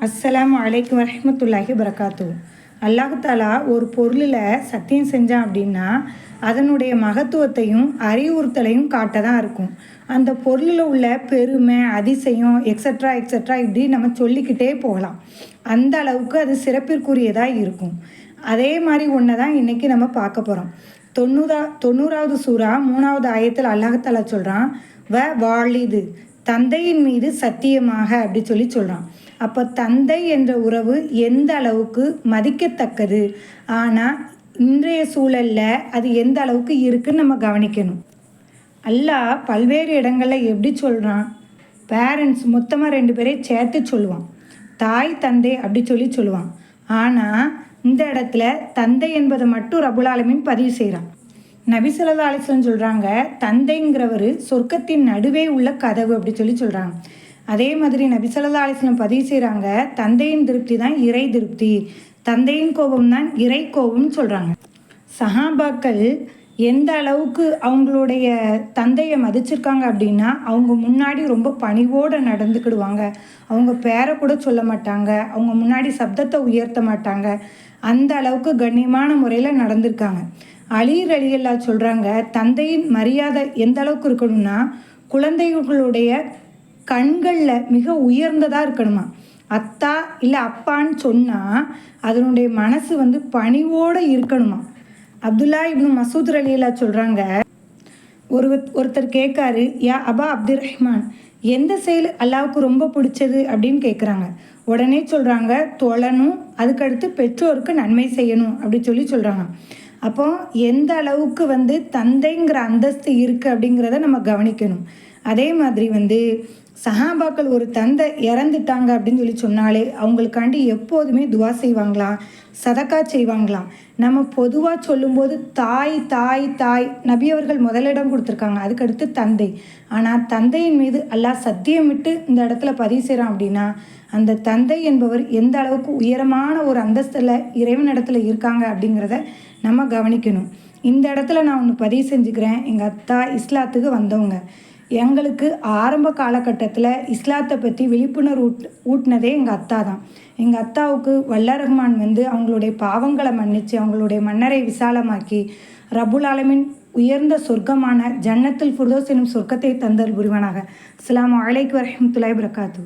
அஸ்ஸலாமு வலைக்கம் வரமத்துல்லாஹி வரகாத்து அல்லாஹாலா ஒரு பொருளில் சத்தியம் செஞ்சான் அப்படின்னா அதனுடைய மகத்துவத்தையும் அறிவுறுத்தலையும் காட்ட தான் இருக்கும். அந்த பொருளில் உள்ள பெருமை அதிசயம் எக்ஸட்ரா எக்ஸட்ரா இப்படி நம்ம சொல்லிக்கிட்டே போகலாம். அந்த அளவுக்கு அது சிறப்பிற்குரியதாக இருக்கும். அதே மாதிரி ஒன்று தான் இன்றைக்கி நம்ம பார்க்க போகிறோம் தொண்ணூறா தொண்ணூறாவது சூறா மூணாவது ஆயத்தில் அல்லாஹாலா சொல்கிறான் வ வாழிது தந்தையின் மீது சத்தியமாக அப்படி சொல்லி சொல்கிறான் அப்போ தந்தை என்ற உறவு எந்த அளவுக்கு மதிக்கத்தக்கது? ஆனால் இன்றைய சூழலில் அது எந்த அளவுக்கு இருக்குன்னு நம்ம கவனிக்கணும். அல்லாஹ் பல்வேறு இடங்களில் எப்படி சொல்கிறான் பேரண்ட்ஸ் மொத்தமாக ரெண்டு பேரையும் சேர்த்து சொல்லுவான். தாய் தந்தை அப்படி சொல்லி சொல்லுவான். ஆனால் இந்த இடத்துல தந்தை என்பதை மட்டும் ரபுலாலமின் பதிவு செய்கிறான் நபிசல்லா அலிஸ்லம் சொல்கிறாங்க தந்தைங்கிறவர் சொர்க்கத்தின் நடுவே உள்ள கதவு அப்படி சொல்லி சொல்கிறாங்க அதே மாதிரி நபிசல்லா அலிஸ்லம் பதிவு செய்கிறாங்க தந்தையின் திருப்தி தான் இறை திருப்தி. தந்தையின் கோபம் தான் இறை கோபம்னு சொல்கிறாங்க சஹாபாக்கள் எந்த அளவுக்கு அவங்களுடைய தந்தையை மதிச்சிருக்காங்க அப்படின்னா அவங்க முன்னாடி ரொம்ப பணிவோடு நடந்துக்கிடுவாங்க. அவங்க பேரை கூட சொல்ல மாட்டாங்க. அவங்க முன்னாடி சப்தத்தை உயர்த்த மாட்டாங்க. அந்த அளவுக்கு கண்ணியமான முறையில் நடந்திருக்காங்க. அலீர் அலியல்லா சொல்கிறாங்க தந்தையின் மரியாதை எந்த அளவுக்கு இருக்கணும்னா குழந்தைகளுடைய கண்களில் மிக உயர்ந்ததாக இருக்கணுமா? அத்தா இல்லை அப்பான்னு சொன்னால் அதனுடைய மனசு வந்து பணிவோடு இருக்கணுமா? அப்துல்லா இப்னு மசூத் ரலியலா சொல்கிறாங்க ஒரு ஒருத்தர் கேட்காரு யா அபா அப்துல் ரஹ்மான் எந்த செயல் அல்லாவுக்கு ரொம்ப பிடிச்சது அப்படின்னு கேட்குறாங்க உடனே சொல்கிறாங்க தொழணும் அதுக்கடுத்து பெற்றோருக்கு நன்மை செய்யணும் அப்படி சொல்லி சொல்கிறாங்க அப்போ எந்த அளவுக்கு வந்து தந்தைங்கிற அந்தஸ்து இருக்குது அப்படிங்கிறத நம்ம கவனிக்கணும். அதே மாதிரி வந்து சஹாபாக்கள் ஒரு தந்தை இறந்துட்டாங்க அப்படின்னு சொல்லி சொன்னாலே அவங்களுக்காண்டி எப்போதுமே துவா செய்வாங்களாம் சதக்கா செய்வாங்களாம் நம்ம பொதுவாக சொல்லும்போது தாய் தாய் தாய் நபி அவர்கள் முதலிடம் கொடுத்துருக்காங்க. அதுக்கடுத்து தந்தை. ஆனால் தந்தையின் மீது அல்லாஹ் சத்தியமிட்டு இந்த இடத்துல பதிவு செய்கிறான் அப்படின்னா அந்த தந்தை என்பவர் எந்த அளவுக்கு உயரமான ஒரு அந்தஸ்தில் இறைவன் இடத்துல இருக்காங்க அப்படிங்கிறத நம்ம கவனிக்கணும். இந்த இடத்துல நான் ஒன்று பதிவு செஞ்சுக்கிறேன். எங்கள் அத்தா இஸ்லாத்துக்கு வந்தவங்க. எங்களுக்கு ஆரம்ப காலகட்டத்தில் இஸ்லாத்தை பற்றி விழிப்புணர்வு ஊட் ஊட்டினதே எங்கள் அத்தா தான். எங்கள் அத்தாவுக்கு வல்ல ரஹ்மான் வந்து அவங்களுடைய பாவங்களை மன்னித்து அவங்களுடைய மன்னரை விசாலமாக்கி ரபுல் ஆலமின் உயர்ந்த சொர்க்கமான ஜன்னத்தில் ஃபுர்தோஸ் எனும் சொர்க்கத்தை தந்தல் புரிவனாக. அஸ்லாம் அலைக்கு வரமத்துலாய் பிரகாத்து